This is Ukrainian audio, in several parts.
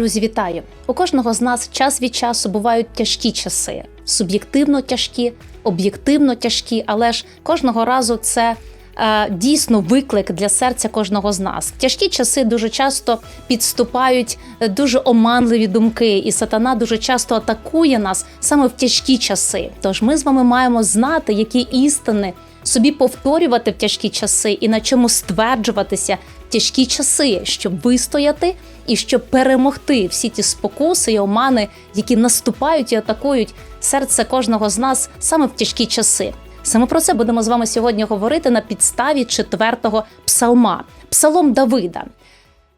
Друзі, вітаю! У кожного з нас час від часу бувають тяжкі часи, суб'єктивно тяжкі, об'єктивно тяжкі, але ж кожного разу це е, дійсно виклик для серця кожного з нас. Тяжкі часи дуже часто підступають е, дуже оманливі думки, і сатана дуже часто атакує нас саме в тяжкі часи. Тож ми з вами маємо знати, які істини собі повторювати в тяжкі часи і на чому стверджуватися в тяжкі часи, щоб вистояти і щоб перемогти всі ті спокуси і омани, які наступають і атакують серце кожного з нас саме в тяжкі часи. Саме про це будемо з вами сьогодні говорити на підставі четвертого псалма, псалом Давида.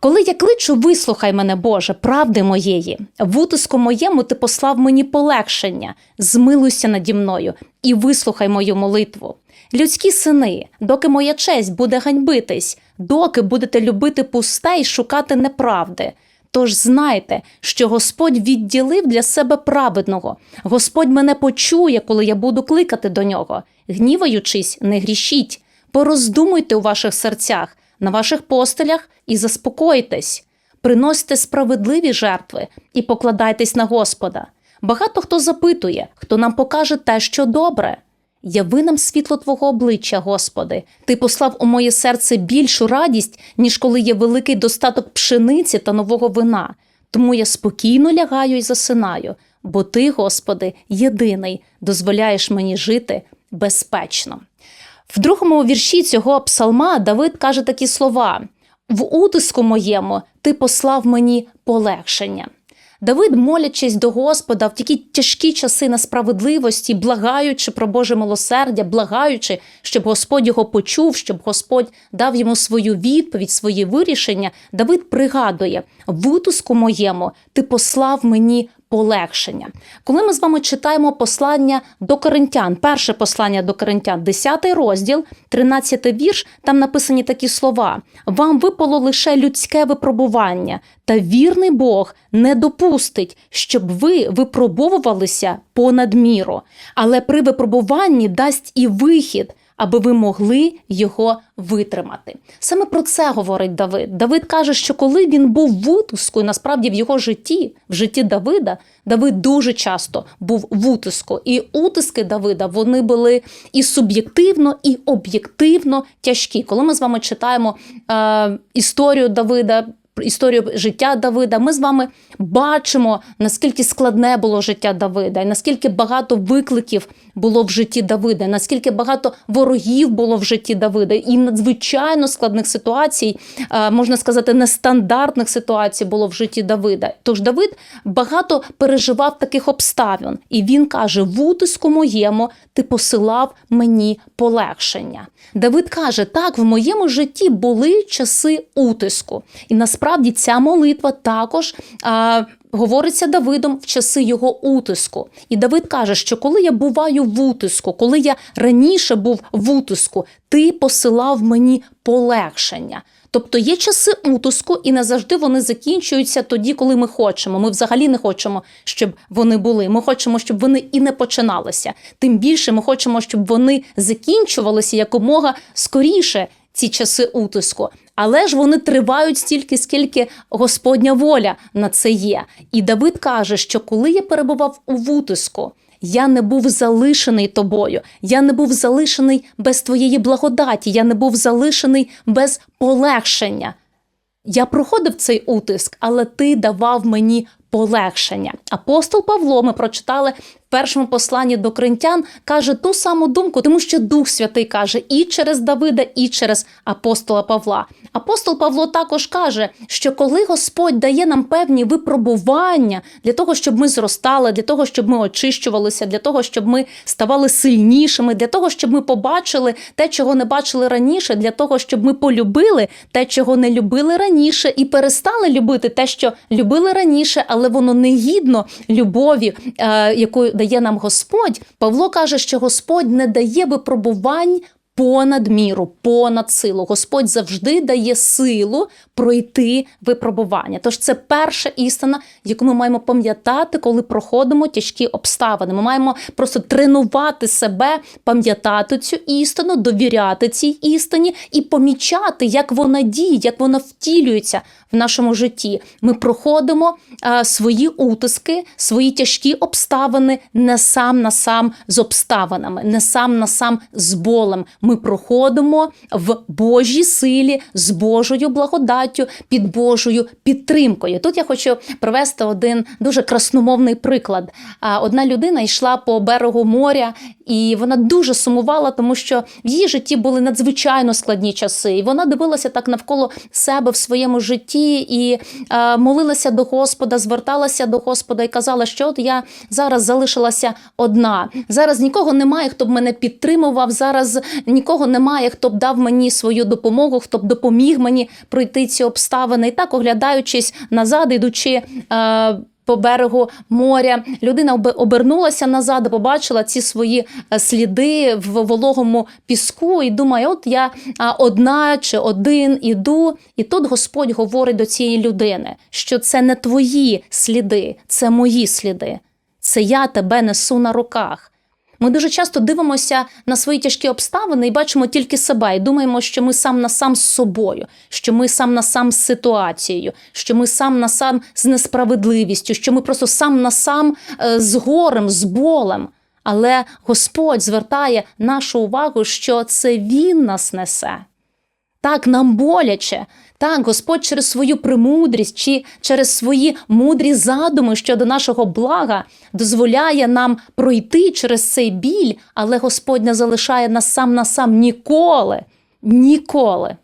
Коли я кличу, вислухай мене, Боже, правди моєї, в утиску моєму ти послав мені полегшення, змилуйся наді мною і вислухай мою молитву. Людські сини, доки моя честь буде ганьбитись, доки будете любити пусте й шукати неправди. Тож знайте, що Господь відділив для себе праведного. Господь мене почує, коли я буду кликати до нього. Гніваючись, не грішіть, пороздумуйте у ваших серцях, на ваших постелях і заспокойтесь. Приносьте справедливі жертви і покладайтесь на Господа. Багато хто запитує, хто нам покаже те, що добре. Яви нам світло Твого обличчя, Господи. Ти послав у моє серце більшу радість, ніж коли є великий достаток пшениці та нового вина. Тому я спокійно лягаю і засинаю, бо Ти, Господи, єдиний, дозволяєш мені жити безпечно. В другому вірші цього псалма Давид каже такі слова: В утиску моєму ти послав мені полегшення. Давид, молячись до Господа в такі тяжкі часи несправедливості, благаючи про Боже милосердя, благаючи, щоб Господь його почув, щоб Господь дав йому свою відповідь, свої вирішення, Давид пригадує: в утуску моєму ти послав мені полегшення. Коли ми з вами читаємо послання до коринтян, перше послання до коринтян, 10 розділ, 13 вірш, там написані такі слова: вам випало лише людське випробування, та вірний Бог не допустить, щоб ви випробовувалися понад міру, але при випробуванні дасть і вихід. Аби ви могли його витримати. Саме про це говорить Давид. Давид каже, що коли він був в утиску, і насправді в його житті, в житті Давида, Давид дуже часто був в утиску. І утиски Давида вони були і суб'єктивно, і об'єктивно тяжкі. Коли ми з вами читаємо е, історію Давида. Історію життя Давида, ми з вами бачимо, наскільки складне було життя Давида, і наскільки багато викликів було в житті Давида, наскільки багато ворогів було в житті Давида, і надзвичайно складних ситуацій, можна сказати, нестандартних ситуацій було в житті Давида. Тож Давид багато переживав таких обставин, і він каже: в утиску моєму ти посилав мені полегшення. Давид каже: так, в моєму житті були часи утиску, і насправді ця молитва також. Говориться Давидом в часи його утиску. І Давид каже, що коли я буваю в утиску, коли я раніше був в утиску, ти посилав мені полегшення. Тобто є часи утиску, і не завжди вони закінчуються тоді, коли ми хочемо. Ми взагалі не хочемо, щоб вони були. Ми хочемо, щоб вони і не починалися. Тим більше ми хочемо, щоб вони закінчувалися якомога скоріше. Ці часи утиску, але ж вони тривають стільки, скільки Господня воля на це є. І Давид каже, що коли я перебував у утиску, я не був залишений тобою, я не був залишений без твоєї благодаті, я не був залишений без полегшення. Я проходив цей утиск, але ти давав мені полегшення. Апостол Павло, ми прочитали в першому посланні до кринтян, каже ту саму думку, тому що Дух Святий каже і через Давида, і через апостола Павла. Апостол Павло також каже, що коли Господь дає нам певні випробування для того, щоб ми зростали, для того, щоб ми очищувалися, для того, щоб ми ставали сильнішими, для того, щоб ми побачили те, чого не бачили раніше, для того, щоб ми полюбили те, чого не любили раніше, і перестали любити те, що любили раніше, але воно не гідно любові, е, яку дає нам Господь. Павло каже, що Господь не дає випробувань понад міру, понад силу. Господь завжди дає силу пройти випробування. Тож це перша істина, яку ми маємо пам'ятати, коли проходимо тяжкі обставини. Ми маємо просто тренувати себе, пам'ятати цю істину, довіряти цій істині і помічати, як вона діє, як вона втілюється в нашому житті. Ми проходимо а, свої утиски, свої тяжкі обставини не сам на сам з обставинами, не сам на сам з болем. Ми проходимо в Божій силі з Божою благодаттю, під Божою підтримкою. Тут я хочу привести один дуже красномовний приклад. А, Одна людина йшла по берегу моря, і вона дуже сумувала, тому що в її житті були надзвичайно складні часи. І вона дивилася так навколо себе в своєму житті і е, молилася до Господа, зверталася до Господа і казала, що от я зараз залишилася одна. Зараз нікого немає, хто б мене підтримував. Зараз нікого немає, хто б дав мені свою допомогу, хто б допоміг мені пройти ці обставини. І так, оглядаючись назад, ідучи. Е, по берегу моря людина обернулася назад, побачила ці свої е, сліди в вологому піску, і думає, от я одна чи один іду. І тут Господь говорить до цієї людини, що це не твої сліди, це мої сліди. Це я тебе несу на руках. Ми дуже часто дивимося на свої тяжкі обставини і бачимо тільки себе, і думаємо, що ми сам на сам з собою, що ми сам на сам з ситуацією, що ми сам на сам з несправедливістю, що ми просто сам на сам е, з горем, з болем. Але Господь звертає нашу увагу, що це Він нас несе. Так, нам боляче. Так, Господь через свою премудрість чи через свої мудрі задуми щодо нашого блага дозволяє нам пройти через цей біль, але Господь не залишає нас сам на сам ніколи. Ніколи.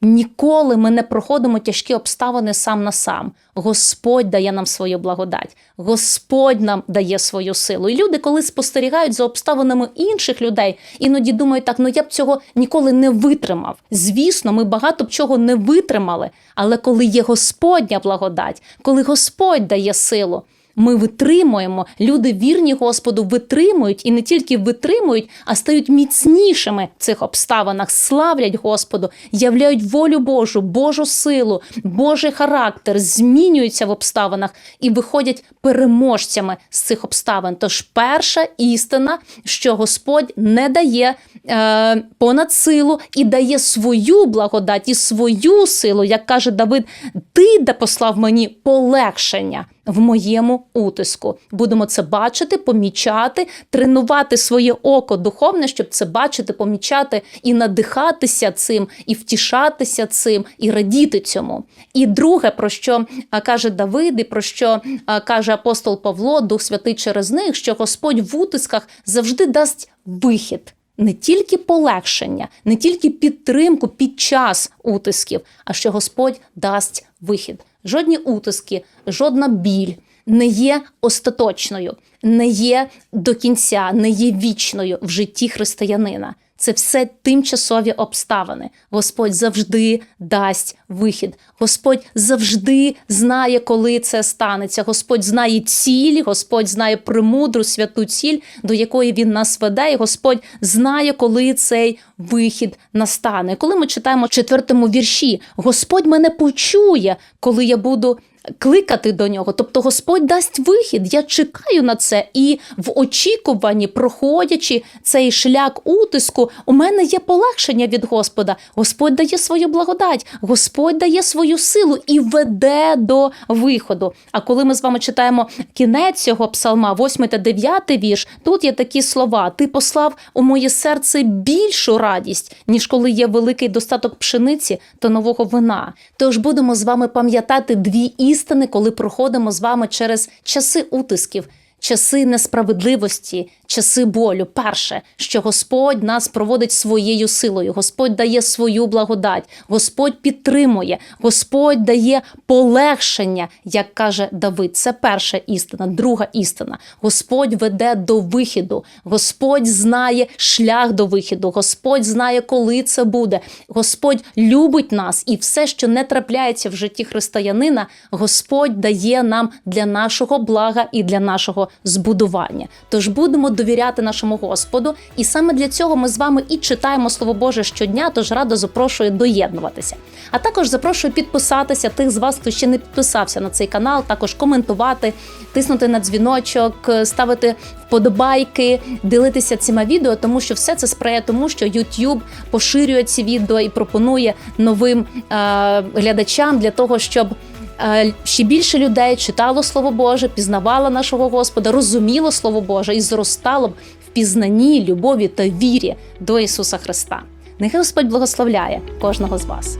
Ніколи ми не проходимо тяжкі обставини сам на сам. Господь дає нам свою благодать, Господь нам дає свою силу. І люди, коли спостерігають за обставинами інших людей, іноді думають, так ну я б цього ніколи не витримав. Звісно, ми багато б чого не витримали. Але коли є Господня благодать, коли Господь дає силу, ми витримуємо, люди вірні Господу витримують і не тільки витримують, а стають міцнішими в цих обставинах, славлять Господу, являють волю Божу, Божу силу, Божий характер, змінюються в обставинах і виходять переможцями з цих обставин. Тож перша істина, що Господь не дає е, понад силу і дає свою благодать і свою силу, як каже Давид, ти де послав мені полегшення в моєму утиску. Будемо це бачити, помічати, тренувати своє око духовне, щоб це бачити, помічати і надихатися цим, і втішатися цим, і радіти цьому. І друге, про що каже Давид, і про що каже апостол Павло, Дух Святий через них, що Господь в утисках завжди дасть вихід. Не тільки полегшення, не тільки підтримку під час утисків, а що Господь дасть вихід. Жодні утиски, жодна біль не є остаточною, не є до кінця, не є вічною в житті християнина. Це все тимчасові обставини. Господь завжди дасть вихід. Господь завжди знає, коли це станеться. Господь знає ціль, Господь знає премудру святу ціль, до якої він нас веде, і Господь знає, коли цей вихід настане. Коли ми читаємо в четвертому вірші, Господь мене почує, коли я буду. Кликати до нього, тобто Господь дасть вихід. Я чекаю на це, і в очікуванні, проходячи цей шлях утиску, у мене є полегшення від Господа. Господь дає свою благодать, Господь дає свою силу і веде до виходу. А коли ми з вами читаємо кінець цього псалма, 8 та 9 вірш, тут є такі слова: Ти послав у моє серце більшу радість, ніж коли є великий достаток пшениці та нового вина. Тож будемо з вами пам'ятати дві істини, коли проходимо з вами через часи утисків. Часи несправедливості, часи болю. Перше, що Господь нас проводить своєю силою, Господь дає свою благодать, Господь підтримує, Господь дає полегшення, як каже Давид. Це перша істина. Друга істина. Господь веде до вихіду, Господь знає шлях до вихіду, Господь знає, коли це буде. Господь любить нас, і все, що не трапляється в житті християнина, Господь дає нам для нашого блага і для нашого збудування. Тож будемо довіряти нашому Господу, і саме для цього ми з вами і читаємо Слово Боже щодня. Тож радо запрошую доєднуватися. А також запрошую підписатися тих з вас, хто ще не підписався на цей канал, також коментувати, тиснути на дзвіночок, ставити вподобайки, ділитися цими відео, тому що все це сприяє тому, що YouTube поширює ці відео і пропонує новим е, глядачам для того, щоб ще більше людей читало Слово Боже, пізнавало нашого Господа, розуміло Слово Боже і зростало б в пізнанні, любові та вірі до Ісуса Христа. Нехай Господь благословляє кожного з вас.